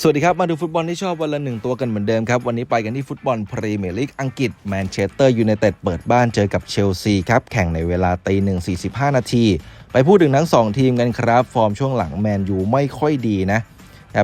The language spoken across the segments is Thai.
สวัสดีครับ มาดูฟุตบอลที่ชอบวันละหนึ่งตัวกันเหมือนเดิมครับ วันนี้ไปกันที่ฟุตบอลพรีเมียร์ลีกอังกฤษแมนเชสเตอร์ยูไนเต็ดเปิดบ้านเจอกับเชลซีครับ แข่งในเวลาตีหนึ่งสี่สิบห้านาที ไปพูดถึงทั้ง 2 ทีมกันครับ ฟอร์มช่วงหลังแมนยูไม่ค่อยดีนะ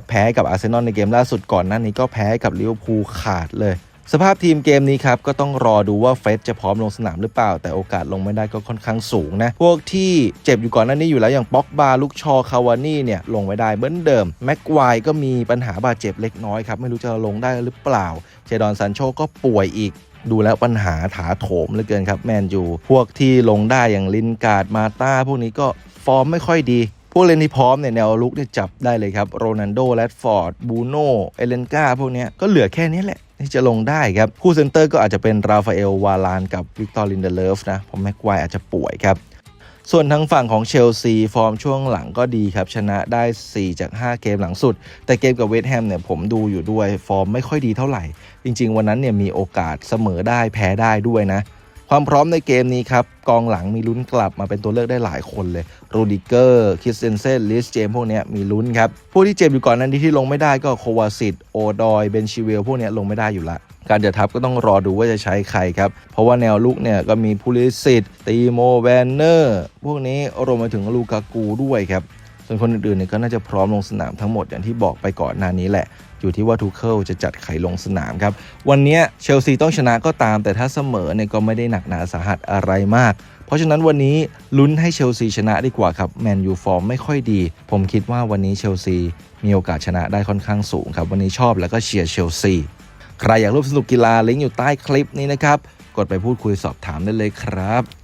แพ้กับอาร์เซนอลในเกมล่าสุดก่อนหน้านี้ก็แพ้กับลิเวอร์พูลขาดเลย สภาพทีมเกมนี้ครับ ก็ต้องรอดูว่าเฟรดจะพร้อมลงสนามหรือเปล่า แต่โอกาสลงไม่ได้ก็ค่อนข้างสูงนะ พวกที่เจ็บอยู่ก่อนหน้านี้อยู่แล้ว อย่างป็อกบาลูกชอคาวานี่เนี่ย ลงไม่ได้เหมือนเดิม แม็กควายก็มีปัญหาบาดเจ็บเล็กน้อยครับ ไม่รู้จะลงได้หรือเปล่าเจดอนซันโชก็ป่วยอีกดูแล้วปัญหาถาโถมเหลือเกินครับแมนยูพวกที่ลงได้อย่างลินการ์ดมาต้าพวกนี้ก็ฟอร์มไม่ค่อยดี พวกเล่นที่พร้อมเนี่ยแนวลุกเนี่ยจับได้เลยครับโรนันโดแรดฟอร์ดบูโน่เอเลนกาพวกนี้ก็เหลือแค่นี้แหละ ที่จะลงได้ครับ คู่เซนเตอร์ก็อาจจะเป็นราฟาเอลวาลานกับวิกตอร์ลินเดเลฟนะเพราะแม็กควายอาจจะป่วยครับ ส่วนทางฝั่งของเชลซีฟอร์มช่วงหลังก็ดีครับ ชนะได้ 4 จาก 5 เกมหลังสุด แต่เกมกับเวสต์แฮมเนี่ยผมดูอยู่ด้วยฟอร์มไม่ค่อยดีเท่าไหร่ จริง ๆ วันนั้นเนี่ยมีโอกาสเสมอได้แพ้ได้ด้วยนะ ความพร้อมในเกมนี้ครับกองหลังมีลุ้นกลับมาเป็นตัวเลือกได้หลายคนเลยโรดิเกอร์คิสเซนเซนลิสเจมพวกนี้มีลุ้นครับผู้ที่เจ็บอยู่ก่อนนั้นที่ลงไม่ได้ก็โควาซิตโอดอยเบนชิเวลพวกนี้ลงไม่ได้อยู่ละการจะทับก็ต้องรอดูว่าจะใช้ใครครับ เพราะว่าแนวลุกเนี่ยก็มีพูลิสิตตีโมแวนเนอร์ พวกนี้รวมไปถึงลูกากูด้วยครับ ส่วนคนอื่นๆเนี่ยก็น่าจะพร้อมลงสนามทั้งหมดอย่างที่บอกไปก่อนหน้านี้แหละ อยู่ที่ว่าทูเคิลจะจัดใครลงสนามครับ วันนี้เชลซีต้องชนะก็ตาม แต่ถ้าเสมอเนี่ยก็ไม่ได้หนักหนาสาหัสอะไรมาก เพราะฉะนั้นวันนี้ลุ้นให้เชลซีชนะดีกว่าครับแมนยูฟอร์มไม่ค่อยดี ผมคิดว่าวันนี้เชลซีมีโอกาสชนะได้ค่อนข้างสูงครับวันนี้ชอบแล้วก็เชียร์เชลซีใครอยากร่วมสนุกกีฬาลิงก์อยู่ใต้คลิปนี้นะครับกดไปพูดคุยสอบถามได้เลยครับ